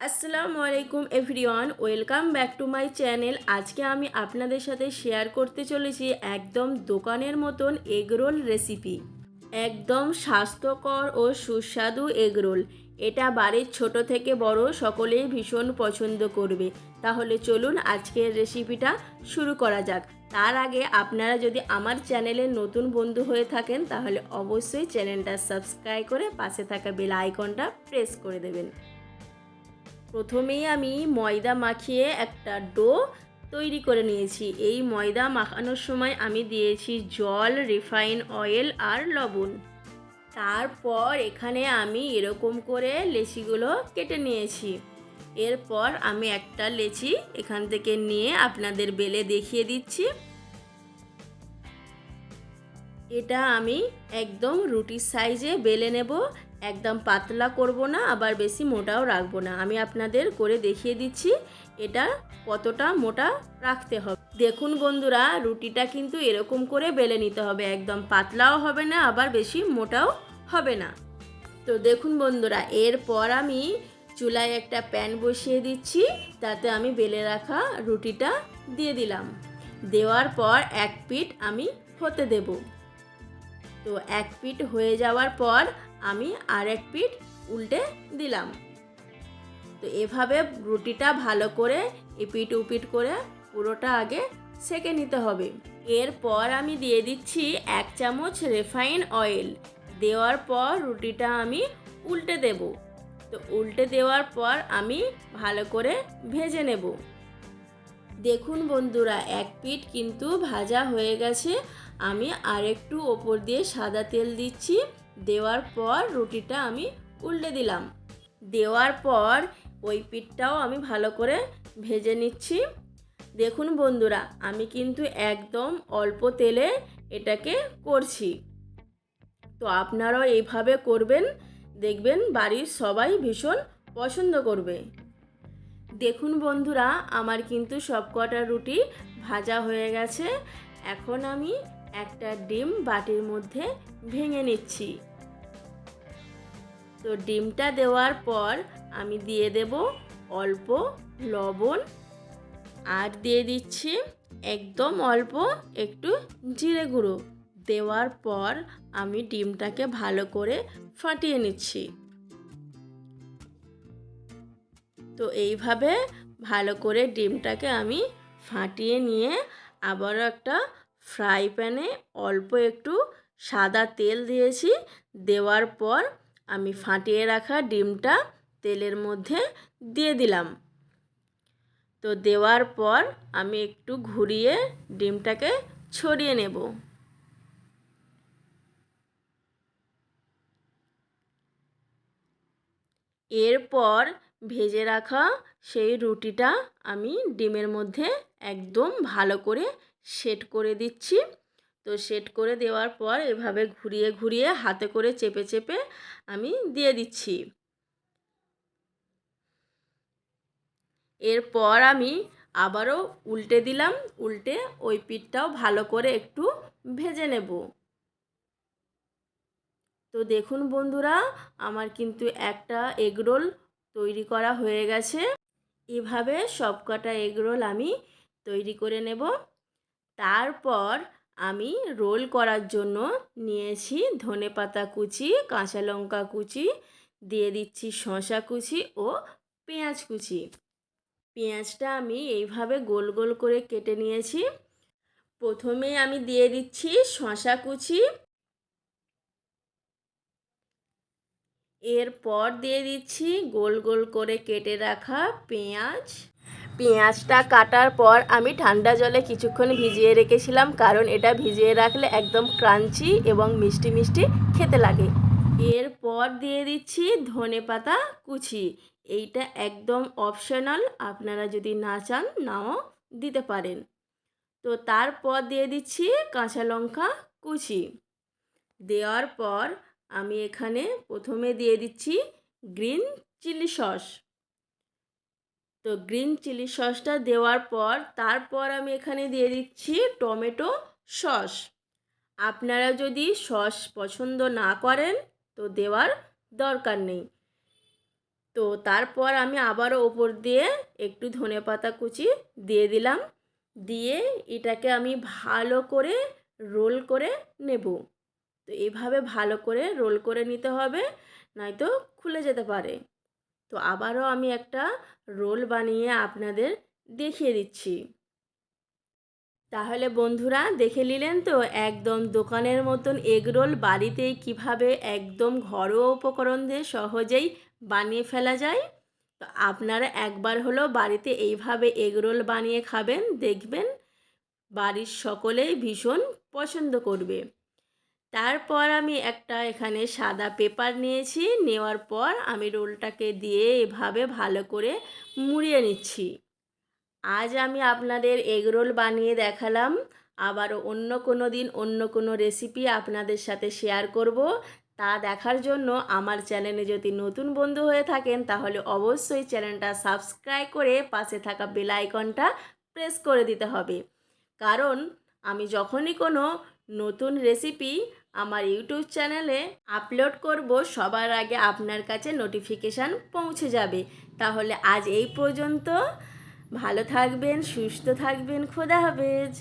আসসালামু আলাইকুম everyone, welcome back to my channel. আজকে আমি আপনাদের সাথে শেয়ার করতে চলেছি একদম দোকানের মতন এগরোল রেসিপি। একদম স্বাস্থ্যকর ও সুস্বাদু এগরোল এটা বাড়ির ছোট থেকে বড় সকলেই ভীষণ পছন্দ করবে। তাহলে চলুন আজকের রেসিপিটা শুরু করা যাক। তার আগে আপনারা যদি আমার চ্যানেলের নতুন বন্ধু হয়ে থাকেন, তাহলে অবশ্যই চ্যানেলটা সাবস্ক্রাইব করে পাশে থাকা বেল আইকনটা প্রেস করে দেবেন। প্রথমেই আমি ময়দা মাখিয়ে একটা ডো তৈরি করে নিয়েছি। এই ময়দা মাখানোর সময় আমি দিয়েছি জল, রিফাইন অয়েল আর লবণ। তারপর এখানে আমি এরকম করে লেচিগুলো কেটে নিয়েছি। এরপর আমি একটা লেচি এখান থেকে নিয়ে আপনাদের বেলে দেখিয়ে দিচ্ছি। এটা আমি একদম রুটির সাইজে বেলে নেব। একদম পাতলা করব না, আবার বেশি মোটাও রাখব না। আমি আপনাদের করে দেখিয়ে দিচ্ছি এটা কতটা মোটা রাখতে হবে। দেখুন বন্ধুরা, রুটিটা কিন্তু এরকম করে বেলে নিতে হবে। একদম পাতলাও হবে না, আবার বেশি মোটাও হবে না। তো দেখুন বন্ধুরা, এরপর আমি চুলায় একটা প্যান বসিয়ে দিচ্ছি, তাতে আমি বেলে রাখা রুটিটা দিয়ে দিলাম। দেওয়ার পর এক পিঠ আমি হতে দেবো। তো এক পিঠ হয়ে যাওয়ার পর আমি আর এক পিঠ উল্টে দিলাম। তো এভাবে রুটিটা ভালো করে এপিট উপিট করে পুরোটা আগে সেকে নিতে হবে। এরপর আমি দিয়ে দিচ্ছি এক চামচ রিফাইন অয়েল। দেওয়ার পর রুটিটা আমি উল্টে দেব। তো উল্টে দেওয়ার পর আমি ভালো করে ভেজে নেব। দেখুন বন্ধুরা, এক পিঠ কিন্তু ভাজা হয়ে গেছে। আমি আরেকটু ওপর দিয়ে সাদা তেল দিচ্ছি। দেওয়ার পর রুটিটা আমি উল্টে দিলাম। দেওয়ার পর ওই পিঠটাও আমি ভালো করে ভেজে নিচ্ছি। দেখুন বন্ধুরা, আমি কিন্তু একদম অল্প তেলে এটাকে করছি। তো আপনারাও এইভাবে করবেন, দেখবেন বাড়ির সবাই ভীষণ পছন্দ করবে। দেখুন বন্ধুরা, আমার কিন্তু সবকটা রুটি ভাজা হয়ে গেছে। এখন আমি একটা ডিম বাটির মধ্যে ভেঙে নিচ্ছি। তো ডিমটা দেওয়ার পর আমি দিয়ে দেব অল্প লবণ আর দিয়ে দিচ্ছি একদম অল্প একটু জিরে গুঁড়ো। দেওয়ার পর আমি ডিমটাকে ভালো করে ফাটিয়ে নিচ্ছি। তো এইভাবে ভালো করে ডিমটাকে আমি ফাটিয়ে নিয়ে আবারও একটা ফ্রাই প্যানে অল্প একটু সাদা তেল দিয়েছি। দেওয়ার পর আমি ফাটিয়ে রাখা ডিমটা তেলের মধ্যে দিয়ে দিলাম। তো দেওয়ার পর আমি একটু ঘুরিয়ে ডিমটাকে ছড়িয়ে নেব। এরপর ভেজে রাখা সেই রুটিটা আমি ডিমের মধ্যে একদম ভালো করে সেট করে দিচ্ছি। তো সেট করে দেওয়ার পর এভাবে ঘুরিয়ে ঘুরিয়ে হাতে করে চেপে চেপে আমি দিয়ে দিচ্ছি। এরপর আমি আবারও উল্টে দিলাম, উল্টে ওই পিঠটাও ভালো করে একটু ভেজে নেব। তো দেখুন বন্ধুরা, আমার কিন্তু একটা এগরোল তৈরি করা হয়ে গেছে। এভাবে সবকটা এগরোল আমি তৈরি করে নেব। তারপর আমি রোল করার জন্য নিয়েছি ধনে পাতা কুচি, কাঁচা লঙ্কা কুচি, দিয়ে দিচ্ছি শশা কুচি ও পেঁয়াজ কুচি। পেঁয়াজটা আমি এইভাবে গোল গোল করে কেটে নিয়েছি। প্রথমে আমি দিয়ে দিচ্ছি শশা কুচি। এরপর দিয়ে দিচ্ছি গোল গোল করে কেটে রাখা পেঁয়াজ। পেঁয়াজটা কাটার পর আমি ঠান্ডা জলে কিছুক্ষণ ভিজিয়ে রেখেছিলাম, কারণ এটা ভিজিয়ে রাখলে একদম ক্রাঞ্চি এবং মিষ্টি মিষ্টি খেতে লাগে। এরপর দিয়ে দিচ্ছি ধনে পাতা কুচি। এইটা একদম অপশনাল আপনারা যদি না চান নাও দিতে পারেন। তো তারপর দিয়ে দিচ্ছি কাঁচা লঙ্কা কুচি। দেওয়ার পর আমি এখানে প্রথমে দিয়ে দিচ্ছি গ্রিন চিলি সস। তো গ্রিন চিলি সসটা দেওয়ার পর তারপর আমি এখানে দিয়ে দিচ্ছি টমেটো সস। আপনারা যদি সস পছন্দ না করেন, তো দেওয়ার দরকার নেই। তো তারপর আমি আবারও ওপর দিয়ে একটু ধনে পাতা কুচি দিয়ে দিলাম। দিয়ে এটাকে আমি ভালো করে রোল করে নেব। তো এভাবে ভালো করে রোল করে নিতে হবে, নয়তো খুলে যেতে পারে। তো আবারও আমি একটা রোল বানিয়ে আপনাদের দেখিয়ে দিচ্ছি। তাহলে বন্ধুরা দেখে নিলেন তো একদম দোকানের মতন এগরোল বাড়িতেই কীভাবে একদম ঘরোয়া উপকরণ দিয়ে সহজেই বানিয়ে ফেলা যায়? তো আপনারা একবার হলো বাড়িতে এইভাবে এগরোল বানিয়ে খাবেন, দেখবেন বাড়ির সকলেই ভীষণ পছন্দ করবে। তারপর আমি একটা এখানে সাদা পেপার নিয়েছি, নেওয়ার পর আমি রোলটাকে দিয়ে এভাবে ভালো করে মুড়িয়ে নিচ্ছি। আজ আমি আপনাদের এগরোল বানিয়ে দেখালাম। আবার অন্য কোনো দিন অন্য কোনো রেসিপি আপনাদের সাথে শেয়ার করব। তা দেখার জন্য আমার চ্যানেলে যদি নতুন বন্ধু হয়ে থাকেন, তাহলে অবশ্যই চ্যানেলটা সাবস্ক্রাইব করে পাশে থাকা বেল আইকনটা প্রেস করে দিতে হবে। কারণ আমি যখনই কোনো নতুন রেসিপি আমার ইউটিউব চ্যানেলে আপলোড করব, সবার আগে আপনার কাছে নোটিফিকেশান পৌঁছে যাবে। তাহলে আজ এই পর্যন্ত। ভালো থাকবেন, সুস্থ থাকবেন, খোদা হাফেজ।